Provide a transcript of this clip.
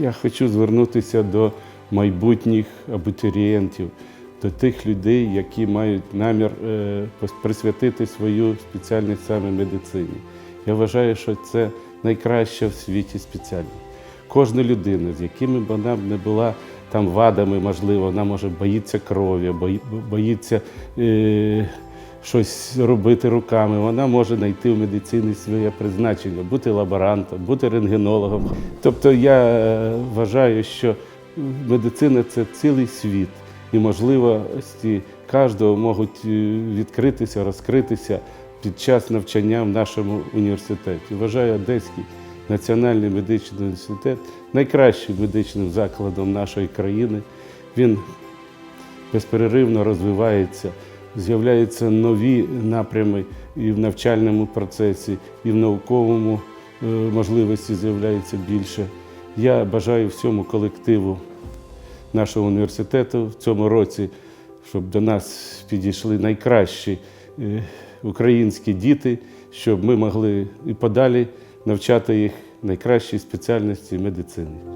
я хочу звернутися до майбутніх абітурієнтів, до тих людей, які мають намір е, присвятити свою спеціальність саме медицині. Я вважаю, що це найкраща в світі спеціальність. Кожна людина, з якими б вона не була там вадами, можливо, вона може боїться крові, бої- боїться е, щось робити руками. Вона може знайти в медицині своє призначення, бути лаборантом, бути рентгенологом. Тобто я е, вважаю, що медицина це цілий світ, і можливості кожного можуть е, відкритися, розкритися під час навчання в нашому університеті. Вважаю Одеський національний медичний університет найкращим медичним закладом нашої країни. Він безперервно розвивається, з'являються нові напрями і в навчальному процесі, і в науковому е, можливості з'являється більше. Я бажаю всьому колективу нашого університету в цьому році, щоб до нас підійшли найкращі е, українські діти, щоб ми могли і подалі навчати їх найкращій спеціальності медицини.